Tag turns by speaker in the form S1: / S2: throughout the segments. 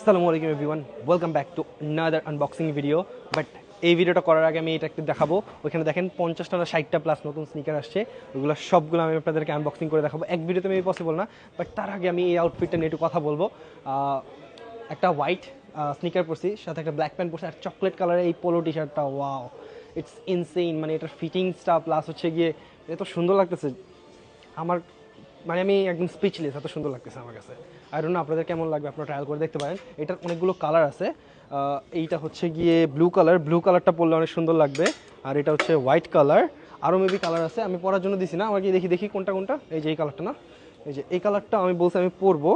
S1: আসসালামু আলাইকুম everyone welcome back to another unboxing video but এই ভিডিওটা করার আগে আমি এটা একটু দেখাবো। ওইখানে দেখেন পঞ্চাশটা না ষাটটা প্লাস নতুন স্নিকার আসছে। ওগুলো সবগুলো আমি আপনাদেরকে আনবক্সিং করে দেখাবো। এক ভিডিওতে মেবি পসিবল না বাট তার আগে আমি এই আউটফিটটা নিয়ে একটু কথা বলব। একটা হোয়াইট স্নিকার পরছি, সাথে একটা ব্ল্যাক প্যান্ট পরছি, আর চকলেট কালারের এই পোলো টি শার্টটা ওয়াও ইটস ইনসেইন মানে এটার ফিটিংসটা প্লাস হচ্ছে গিয়ে, এত সুন্দর লাগতেছে। আমার মানে আমি একদম স্পিচলেস এত সুন্দর লাগতেছে আমার কাছে। আর না আপনাদের কেমন লাগবে, আপনারা ট্রায়াল করে দেখতে পারেন। এটার অনেকগুলো কালার আছে। এইটা হচ্ছে গিয়ে ব্লু কালার ব্লু কালারটা পরলে অনেক সুন্দর লাগবে। আর এটা হচ্ছে হোয়াইট কালার আরও মেবি কালার আছে, আমি পরার জন্য দিছি না। আমার আমাকে দেখি দেখি কোনটা কোনটা। এই যে এই কালারটা না? এই যে এই কালারটা আমি বলছি আমি পরবো।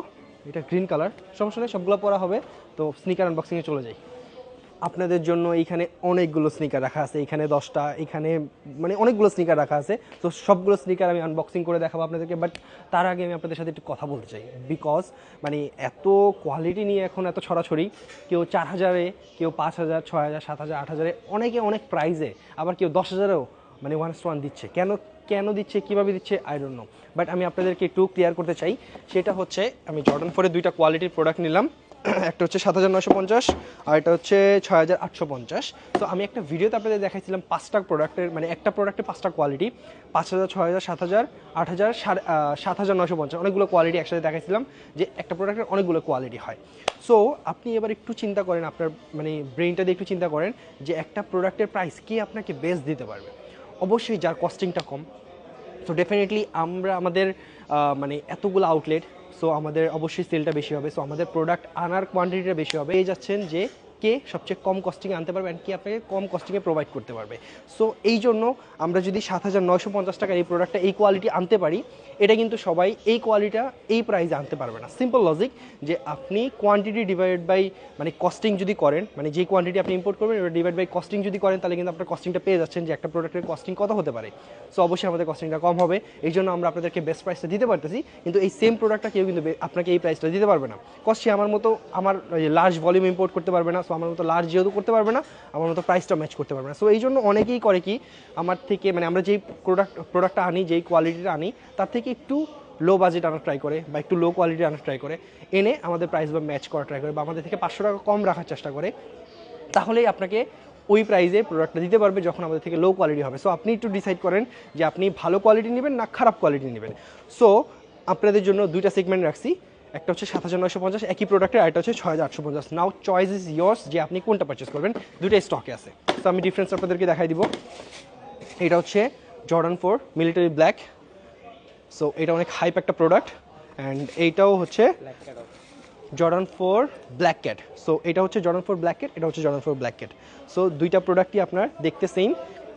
S1: এটা গ্রিন কালার সমস্যা নেই, সবগুলো পরা হবে। তো স্নিকার আনবক্সিংয়ে চলে যাই। আপনাদের জন্য এইখানে অনেকগুলো স্নিকার রাখা আছে। এখানে দশটা, এখানে মানে অনেকগুলো স্নিকার রাখা আছে। তো সবগুলো স্নিকার আমি আনবক্সিং করে দেখাবো আপনাদেরকে বাট তার আগে আমি আপনাদের সাথে একটু কথা বলতে চাই। বিকজ মানে এত কোয়ালিটি নিয়ে এখন এত ছড়াছড়ি, কেউ চার হাজারে, কেউ পাঁচ হাজার, ছয় হাজার, সাত হাজার, আট হাজারে, অনেকে অনেক প্রাইজে আবার কেউ দশ হাজারেও মানে ওয়ান ওয়ান দিচ্ছে। কেন কেন দিচ্ছে, কীভাবে দিচ্ছে আই ডোন্ট নো বাট আমি আপনাদেরকে একটু ক্লিয়ার করতে চাই। সেটা হচ্ছে, আমি জর্ডন ফোরে দুইটা কোয়ালিটির প্রোডাক্ট নিলাম। একটা হচ্ছে সাত হাজার নশো পঞ্চাশ আর এটা হচ্ছে ছয় হাজার আটশো পঞ্চাশ। তো আমি একটা ভিডিওতে আপনাদের দেখাইছিলাম পাঁচটা প্রোডাক্টের মানে একটা প্রোডাক্টের পাঁচটা কোয়ালিটি, পাঁচ হাজার, ছয় হাজার, সাত হাজার, আট হাজার সাত হাজার নশো পঞ্চাশ। অনেকগুলো কোয়ালিটি একসাথে দেখাইছিলাম যে একটা প্রোডাক্টের অনেকগুলো কোয়ালিটি হয়। সো আপনি এবার একটু চিন্তা করেন, আপনার মানে ব্রেনটা দিয়ে একটু চিন্তা করেন যে একটা প্রোডাক্টের প্রাইস কে আপনাকে বেস্ট দিতে পারবে। অবশ্যই যার কস্টিংটা কম। সো ডেফিনেটলি আমরা আমাদের মানে এতগুলো আউটলেট সো আমাদের অবশ্যই সেলটা বেশি হবে। সো আমাদের প্রোডাক্ট আনার কোয়ান্টিটিটা বেশি হবে। এই যাচ্ছেন যে কে সবচেয়ে কম কস্টিংয়ে আনতে পারবে অ্যান্ড কে আপনাকে কম কস্টিংয়ে প্রোভাইড করতে পারবে। সো এই জন্য আমরা যদি সাত হাজার নয়শো পঞ্চাশ টাকার এই প্রোডাক্টটা এই কোয়ালিটি আনতে পারি, এটা কিন্তু সবাই এই কোয়ালিটিটা এই প্রাইসে আনতে পারবে না। সিম্পল লজিক যে আপনি কোয়ান্টিটি ডিভাইড বাই মানে কস্টিং যদি করেন মানে যে কোয়ান্টিটি আপনি ইম্পোর্ট করবেন ওটা ডিভাইড বাই কস্টিং যদি করেন, তাহলে কিন্তু আপনার কস্টিংটা পেয়ে যাচ্ছেন যে একটা প্রোডাক্টের কস্টিং কত হতে পারে। সো অবশ্যই আমাদের কস্টিংটা কম হবে। এই জন্য আমরা আপনাদেরকে বেস্ট প্রাইসটা দিতে পারতেছি, কিন্তু এই সেম প্রোডাক্টটা কেউ কিন্তু আপনাকে এই প্রাইসটা দিতে পারবে না। কস্টে আমার মতো আমার লার্জ ভলিউম ইম্পোর্ট করতে পারবে না সো আমার মতো লার্জ যেহেতু করতে পারবে না, আমার মতো প্রাইসটা ম্যাচ করতে পারবে না। সো এই জন্য অনেকেই করে কি, আমার থেকে মানে আমরা যেই প্রোডাক্ট প্রোডাক্টটা আনি, যেই কোয়ালিটিটা আনি, তার থেকে একটু লো বাজেট আনার ট্রাই করে বা একটু লো কোয়ালিটি আনার ট্রাই করে, এনে আমাদের প্রাইস বা ম্যাচ করার ট্রাই করে বা আমাদের থেকে পাঁচশো টাকা কম রাখার চেষ্টা করে, তাহলেই আপনাকে ওই প্রাইসে প্রোডাক্টটা দিতে পারবে যখন আমাদের থেকে লো কোয়ালিটি হবে। সো আপনি একটু ডিসাইড করেন যে আপনি ভালো কোয়ালিটি নেবেন না খারাপ কোয়ালিটি নেবেন। সো আপনাদের জন্য দুইটা সেগমেন্ট রাখছি। একটা হচ্ছে সাত হাজার নয়শো পঞ্চাশ, একই প্রোডাক্টের আর একটা হচ্ছে ছয় হাজার আটশো পঞ্চাশ। নাও চয়েস ইজ ইয়ার্স যে আপনি কোনটা পারচেস করবেন, দুইটাই স্টকে আছে। তো আমি ডিফারেন্স আপনাদেরকে দেখাই দিব। এটা হচ্ছে Jordan four military black so এটা অনেক হাইপ একটা প্রোডাক্ট অ্যান্ড এইটাও হচ্ছে Jordan four black cat so এটা হচ্ছে জর্ডান ফোর ব্ল্যাক ক্যাট এটা হচ্ছে Jordan four black cat so দুইটা প্রোডাক্টই আপনার দেখতে সেম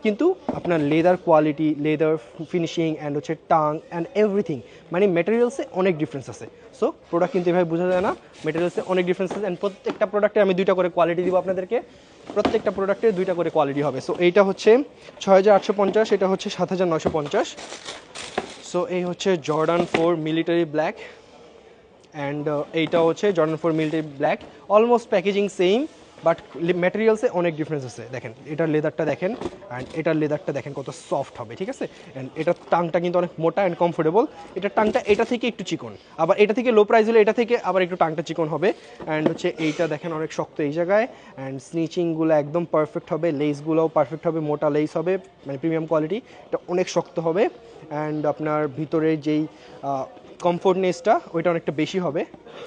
S1: কিন্তু আপনার leather quality leather finishing and হচ্ছে টাং অ্যান্ড এভরিথিং মানে মেটেরিয়ালসে অনেক ডিফারেন্স আছে। সো প্রোডাক্ট কিন্তু এভাবে বোঝা যায় না মেটেরিয়ালসে অনেক ডিফারেন্স আছে অ্যান্ড প্রত্যেকটা প্রোডাক্টে আমি দুইটা করে কোয়ালিটি দিব আপনাদেরকে, প্রত্যেকটা প্রোডাক্টের দুইটা করে কোয়ালিটি হবে। সো এইটা হচ্ছে ছয় হাজার আটশো পঞ্চাশ, এটা হচ্ছে সাত হাজার নয়শো পঞ্চাশ। সো এই হচ্ছে Jordan four military black and এইটা হচ্ছে Jordan four military black almost packaging same but ম্যাটেরিয়ালসে অনেক ডিফারেন্স আছে। দেখেন, এটার লেদারটা দেখেন অ্যান্ড এটার লেদারটা দেখেন কত সফট হবে, ঠিক আছে? অ্যান্ড এটার টাংটা কিন্তু অনেক মোটা অ্যান্ড কমফোর্টেবল এটার টাংটা এটা থেকে একটু চিকন, আবার এটা থেকে লো প্রাইস হলে এটা থেকে আবার একটু টাংটা চিকন হবে। অ্যান্ড হচ্ছে এইটা দেখেন অনেক শক্ত এই জায়গায় অ্যান্ড স্নিচিংগুলো একদম পারফেক্ট হবে লেসগুলোও পারফেক্ট হবে, মোটা লেস হবে মানে প্রিমিয়াম কোয়ালিটি এটা অনেক শক্ত হবে। অ্যান্ড আপনার ভিতরে যেই কমফোর্টনেসটা ওইটা অনেকটা বেশি হবে।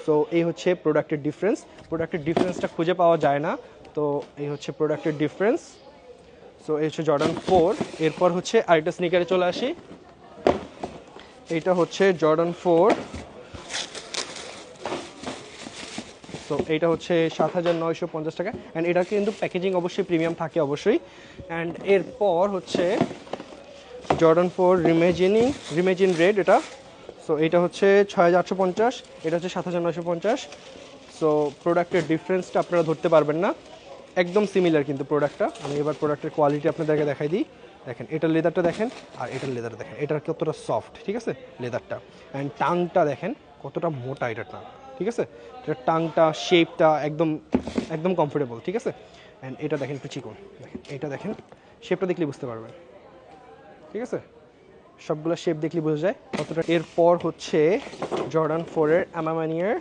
S1: সো এই হচ্ছে প্রোডাক্টের ডিফারেন্স প্রোডাক্টের ডিফারেন্সটা খুঁজে পাওয়া যায় না। তো, এই হচ্ছে প্রোডাক্টের ডিফারেন্স সো এই হচ্ছে জর্ডান ফোর এরপর হচ্ছে আরেকটা স্নিকারে চলে আসি। এইটা হচ্ছে জর্ডান ফোর তো এইটা হচ্ছে সাত হাজার নয়শো পঞ্চাশ টাকা। অ্যান্ড এটা কিন্তু প্যাকেজিং অবশ্যই প্রিমিয়াম থাকে অবশ্যই। অ্যান্ড এরপর হচ্ছে Jordan four reimagining reimagined red এটা। সো এটা হচ্ছে ছয় হাজার আটশো পঞ্চাশ, এটা হচ্ছে সাত হাজার নয়শো পঞ্চাশ। সো প্রোডাক্টের ডিফারেন্সটা আপনারা ধরতে পারবেন না। একদম সিমিলার কিন্তু প্রোডাক্টটা আমি এবার প্রোডাক্টের কোয়ালিটি আপনাদেরকে দেখাই দিই। দেখেন এটার লেদারটা দেখেন, আর এটার লেদার দেখেন। এটার কতটা সফট ঠিক আছে? লেদারটা অ্যান্ড টাংটা দেখেন, কতটা মোটা এটার টাং ঠিক আছে? এটার টাংটা শেপটা একদম একদম কমফোর্টেবল ঠিক আছে? অ্যান্ড এটা দেখেন একটু চিকন। দেখেন, এটা দেখেন শেপটা দেখলে বুঝতে পারবেন। ঠিক আছে? সবগুলো শেপ দেখলে বোঝা যায় কতটা। এরপর হচ্ছে জর্ডান ফোরের অ্যামামানিয়ার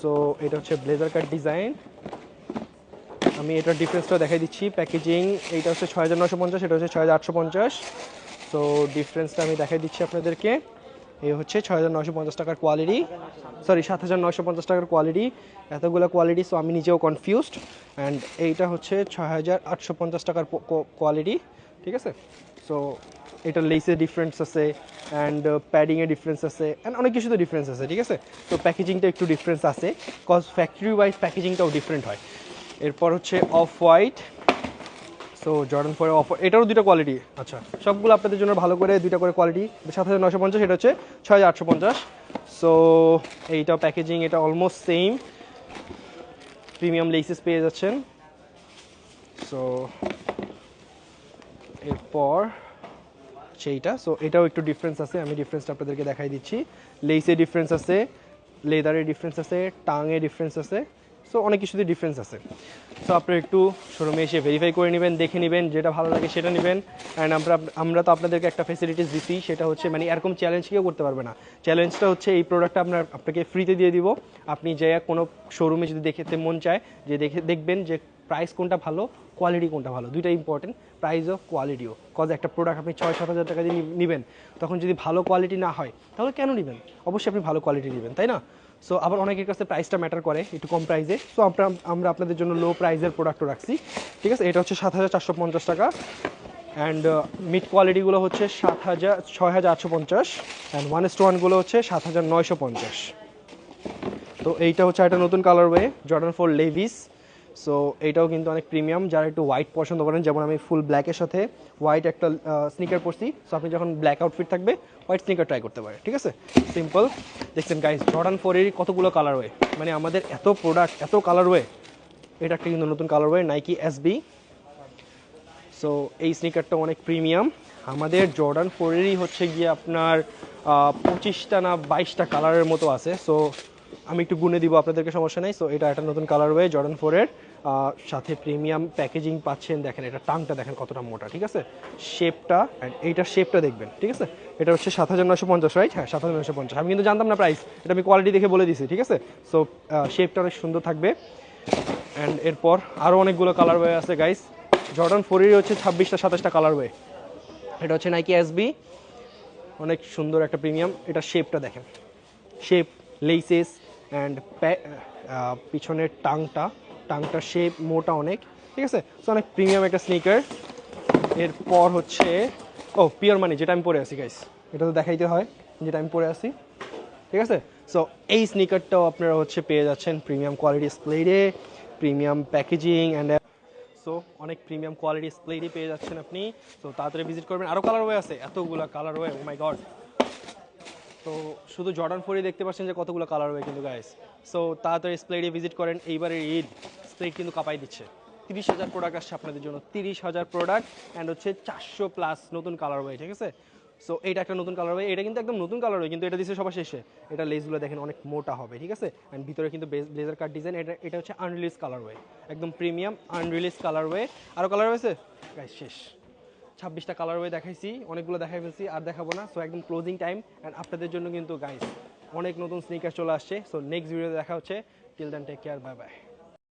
S1: সো এটা হচ্ছে ব্লেজার কাট ডিজাইন আমি এটার ডিফারেন্সটা দেখাই দিচ্ছি। প্যাকেজিং এইটা হচ্ছে ছয় হাজার নশো পঞ্চাশ, এটা হচ্ছে ছয় হাজার আটশো পঞ্চাশ। সো ডিফারেন্সটা আমি দেখাই দিচ্ছি আপনাদেরকে। এই হচ্ছে ছয় হাজার নশো পঞ্চাশ টাকার কোয়ালিটি সরি সাত হাজার নশো পঞ্চাশ টাকার কোয়ালিটি এতগুলো কোয়ালিটি সো আমি নিজেও কনফিউজড অ্যান্ড এইটা হচ্ছে ছয় হাজার আটশো পঞ্চাশ টাকার কোয়ালিটি ঠিক আছে? সো এটা লেসের ডিফারেন্স আছে অ্যান্ড প্যাডিংয়ের ডিফারেন্স আছে অ্যান্ড অনেক কিছুতে ডিফারেন্স আছে ঠিক আছে? তো প্যাকেজিংটা একটু ডিফারেন্স আছে কজ ফ্যাক্টরি ওয়াইজ প্যাকেজিংটাও ডিফারেন্ট হয়। এরপর হচ্ছে off white so Jordan four off এটারও দুটো কোয়ালিটি আচ্ছা। সবগুলো আপনাদের জন্য ভালো করে দুইটা করে কোয়ালিটি সাত হাজার নশো পঞ্চাশ এটা হচ্ছে ছয় হাজার আটশো পঞ্চাশ। সো এইটা প্যাকেজিং এটা অলমোস্ট সেম প্রিমিয়াম লেসেস পেয়ে যাচ্ছেন। সো এরপর সেইটা সো এটাও একটু ডিফারেন্স আছে, আমি ডিফারেন্সটা আপনাদেরকে দেখাই দিচ্ছি। লেসে ডিফারেন্স আছে লেদারে ডিফারেন্স আছে টাঙে ডিফারেন্স আছে। সো অনেক কিছুতে ডিফারেন্স আছে। সো আপনারা একটু শোরুমে এসে ভেরিফাই করে নেবেন, দেখে নেবেন, যেটা ভালো লাগে সেটা নেবেন। অ্যান্ড আমরা আমরা তো আপনাদেরকে একটা ফেসিলিটিস দিচ্ছি সেটা হচ্ছে মানে এরকম চ্যালেঞ্জ কেউ করতে পারবে না। চ্যালেঞ্জটা হচ্ছে এই প্রোডাক্টটা আপনার আপনাকে ফ্রিতে দিয়ে দিব। আপনি যে কোনো শোরুমে যদি দেখতে মন চায়, যে দেখে, দেখবেন যে প্রাইস কোনটা ভালো কোয়ালিটি কোনটা ভালো। দুইটা ইম্পর্টেন্ট প্রাইসও কোয়ালিটিও কজ একটা প্রোডাক্ট আপনি ছয়, সাত হাজার টাকা দিয়ে নেবেন। তখন যদি ভালো কোয়ালিটি না হয়, তাহলে কেন নেবেন? অবশ্যই আপনি ভালো কোয়ালিটি নেবেন, তাই না? সো আবার অনেকের কাছে প্রাইসটা ম্যাটার করে একটু কম প্রাইসে সো আমরা আমরা আপনাদের জন্য লো প্রাইসের প্রোডাক্টও রাখছি। ঠিক আছে? এটা হচ্ছে সাত হাজার চারশো পঞ্চাশ টাকা। অ্যান্ড মিড কোয়ালিটিগুলো হচ্ছে সাত হাজার, ছয় হাজার আটশো পঞ্চাশ। অ্যান্ড ওয়ান এস টু ওয়ানগুলো হচ্ছে সাত হাজার নয়শো পঞ্চাশ। তো এইটা হচ্ছে একটা নতুন colourway Jordan four Levi's so এটাও কিন্তু অনেক প্রিমিয়াম যারা একটু হোয়াইট পছন্দ করেন, যেমন আমি ফুল ব্ল্যাকের সাথে হোয়াইট একটা স্নিকার পরছি। সো আপনি যখন ব্ল্যাক আউটফিট থাকবে হোয়াইট স্নিকার ট্রাই করতে পারেন, ঠিক আছে? সিম্পল দেখছেন গাইস জর্ডান ফোরেরই কতগুলো কালার ওয়ে মানে আমাদের এত প্রোডাক্ট এত কালার ওয়ে এটা একটা কিন্তু নতুন colour way Nike SB so এই স্নিকারটা অনেক প্রিমিয়াম আমাদের জর্ডান ফোরেরই হচ্ছে গিয়ে আপনার পঁচিশটা না বাইশটা কালারের মতো আছে। সো আমি একটু গুনে দিব, আপনাদেরকে সমস্যা নেই। সো এটা একটা নতুন কালার ওয়ে জর্ডান ফোরের সাথে প্রিমিয়াম প্যাকেজিং পাচ্ছেন, দেখেন এটা টাংটা দেখেন কতটা মোটা, ঠিক আছে? শেপটা এইটার শেপটা দেখবেন, ঠিক আছে? এটা হচ্ছে সাত হাজার নশো পঞ্চাশ রাইট হ্যাঁ সাত হাজার নশো পঞ্চাশ। আমি কিন্তু জানতাম না প্রাইস এটা আমি কোয়ালিটি দেখে বলে দিছি, ঠিক আছে? সো শেপটা অনেক সুন্দর থাকবে। অ্যান্ড এরপর আরও অনেকগুলো কালার ওয়ে আছে গাইস জর্ডান ফোরেরই হচ্ছে ছাব্বিশটা, সাতাশটা কালার ওয়ে এটা হচ্ছে নাইকি এসবি অনেক সুন্দর একটা প্রিমিয়াম এটা শেপটা দেখেন। শেপ লেসেস অ্যান্ড পিছনের টাংটা টাংটা শেপ মোটা অনেক, ঠিক আছে? সো অনেক প্রিমিয়াম একটা স্নিকার এরপর হচ্ছে, ও পিওর মানি যেটা আমি পরে আছি গাইস এটা তো দেখাইতে হয়, যেটা আমি পরে আছি। ঠিক আছে? সো এই স্নিকারটাও আপনারা হচ্ছে পেয়ে যাচ্ছেন প্রিমিয়াম কোয়ালিটি স্প্লেডে প্রিমিয়াম প্যাকেজিং অ্যান্ড সো অনেক প্রিমিয়াম কোয়ালিটি স্প্লেডই পেয়ে যাচ্ছেন আপনি। সো তাড়াতাড়ি ভিজিট করবেন। আরও কালার ওয়ে আছে। এতগুলো কালার ওয়ে মাই গড তো শুধু জর্ডান ফোরই দেখতে পাচ্ছেন যে কতগুলো কালার ওয়ে কিন্তু গাইস সো তাড়াতাড়ি স্প্লেডে ভিজিট করেন। এইবারে ঈদ স্প্লেড কিন্তু কাপাই দিচ্ছে। তিরিশ হাজার প্রোডাক্ট আসছে আপনাদের জন্য। তিরিশ হাজার প্রোডাক্ট অ্যান্ড হচ্ছে চারশো প্লাস নতুন কালার ওয়ে ঠিক আছে? সো এটা একটা নতুন কালার ওয়ে এটা কিন্তু একদম নতুন কালার ওয়ে কিন্তু এটা দিচ্ছে সবার শেষে। এটা লেসগুলো দেখেন অনেক মোটা হবে, ঠিক আছে? অ্যান্ড ভিতরে কিন্তু ব্লেজার কাট ডিজাইন এটা এটা হচ্ছে আনরিলিজ কালার ওয়ে একদম প্রিমিয়াম আনরিলিজ কালার ওয়ে আরও কালার গাইস শেষ। ছাব্বিশটা কালার ওয়ে দেখাইছি, অনেকগুলো দেখাই ফেলছি, আর দেখাবো না। সো একদম ক্লোজিং টাইম অ্যান্ড আপনাদের জন্য কিন্তু গাইস অনেক নতুন স্নিকার চলে আসছে। সো নেক্সট ভিডিওতে দেখা হচ্ছে। Till then take care bye bye